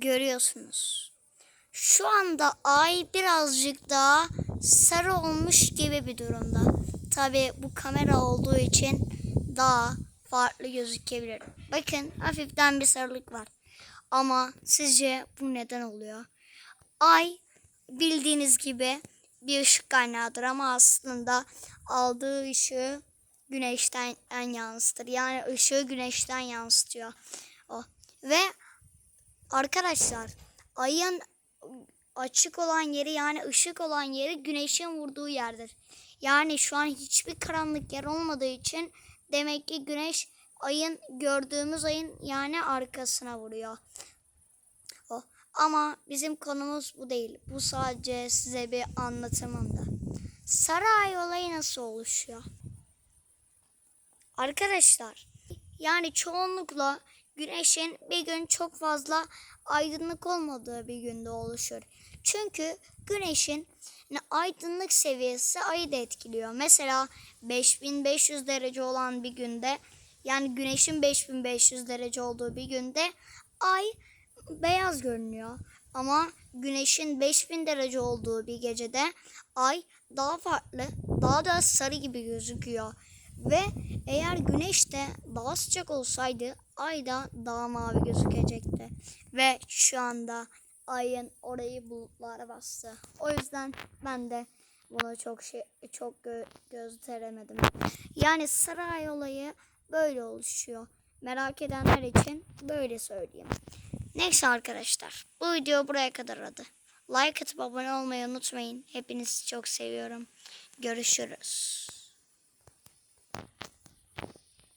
görüyorsunuz. Şu anda ay birazcık daha sarı olmuş gibi bir durumda. Tabi bu kamera olduğu için daha farklı gözükebilir. Bakın hafiften bir sarılık var. Ama sizce bu neden oluyor? Ay bildiğiniz gibi bir ışık kaynağıdır ama aslında aldığı ışığı güneşten yansıtır. Yani ışığı güneşten yansıtıyor. O. Ve arkadaşlar ayın açık olan yeri yani ışık olan yeri güneşin vurduğu yerdir. Yani şu an hiçbir karanlık yer olmadığı için demek ki güneş ayın gördüğümüz ayın yani arkasına vuruyor. O. Ama bizim konumuz bu değil. Bu sadece size bir anlatımımdı. Sarı ay olayı nasıl oluşuyor? Arkadaşlar yani çoğunlukla güneşin bir gün çok fazla aydınlık olmadığı bir günde oluşur. Çünkü güneşin aydınlık seviyesi ayı da etkiliyor. Mesela 5500 derece olan bir günde yani güneşin 5500 derece olduğu bir günde ay beyaz görünüyor. Ama güneşin 5000 derece olduğu bir gecede ay daha farklı, daha da sarı gibi gözüküyor. Ve eğer güneş de daha sıcak olsaydı ay da daha mavi gözükecekti. Ve şu anda ayın orayı bulutlar bastı. O yüzden ben de bunu çok şey çok gö- gösteremedim. Yani sarı ay olayı böyle oluşuyor. Merak edenler için böyle söyleyeyim. Neyse arkadaşlar bu video buraya kadar adı. Like atıp abone olmayı unutmayın. Hepinizi çok seviyorum. Görüşürüz.